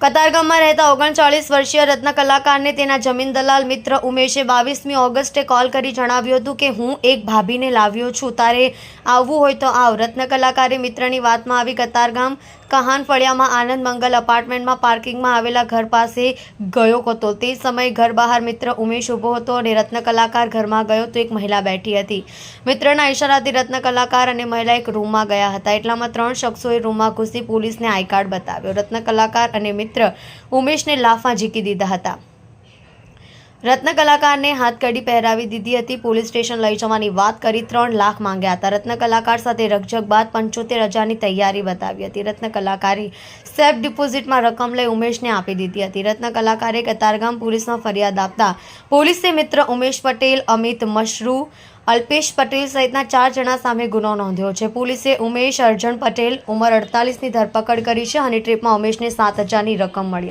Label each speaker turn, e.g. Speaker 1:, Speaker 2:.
Speaker 1: કતારગામમાં રહેતા ઓગણચાળીસ વર્ષીય રત્ન કલાકારને તેના જમીન દલાલ મિત્ર ઉમેશે બાવીસમી ઓગસ્ટે કોલ કરી જણાવ્યું હતું કે હું એક ભાભીને લાવ્યો છું. તારે આવવું હોય તો આવ. રત્ન કલાકારે મિત્રની વાતમાં આવી કતારગામ કહાન ફળિયામાં આનંદ મંગલ અપાર્ટમેન્ટમાં પાર્કિંગમાં આવેલા ઘર પાસે ગયો હતો તે સમયે ઘર બહાર મિત્ર ઉમેશ ઊભો હતો અને રત્ન કલાકાર ઘરમાં ગયો તો એક મહિલા બેઠી હતી. મિત્રના ઇશારાથી રત્ન કલાકાર અને મહિલા એક રૂમમાં ગયા હતા. એટલામાં ત્રણ શખ્સોએ રૂમમાં ઘૂસી પોલીસને આઈ કાર્ડ બતાવ્યો. રત્ન કલાકાર અને મિત્ર ઉમેશને લાફા ઝીકી દીધા હતા. રત્ન કલાકારને હાથકડી પહેરાવી દીધી હતી. પોલીસ સ્ટેશન લઈ જવાની વાત કરી ત્રણ લાખ માંગ્યા હતા. રત્ન કલાકાર સાથે રકઝક બાદ પંચોતેર હજારની તૈયારી બતાવી હતી. રત્ન કલાકારે સેફ ડિપોઝિટમાં રકમ લઈ ઉમેશને આપી દીધી હતી. રત્ન કલાકારે કતારગામ પોલીસમાં ફરિયાદ આપતા પોલીસે મિત્ર ઉમેશ પટેલ, અમિત મશરૂ, અલ્પેશ પટેલ સહિતના ચાર જણા સામે ગુનો નોંધ્યો છે. પોલીસે ઉમેશ, અર્જણ પટેલ ઉંમર અડતાલીસની ધરપકડ કરી છે અને ટ્રીપમાં ઉમેશને સાત હજારની રકમ મળી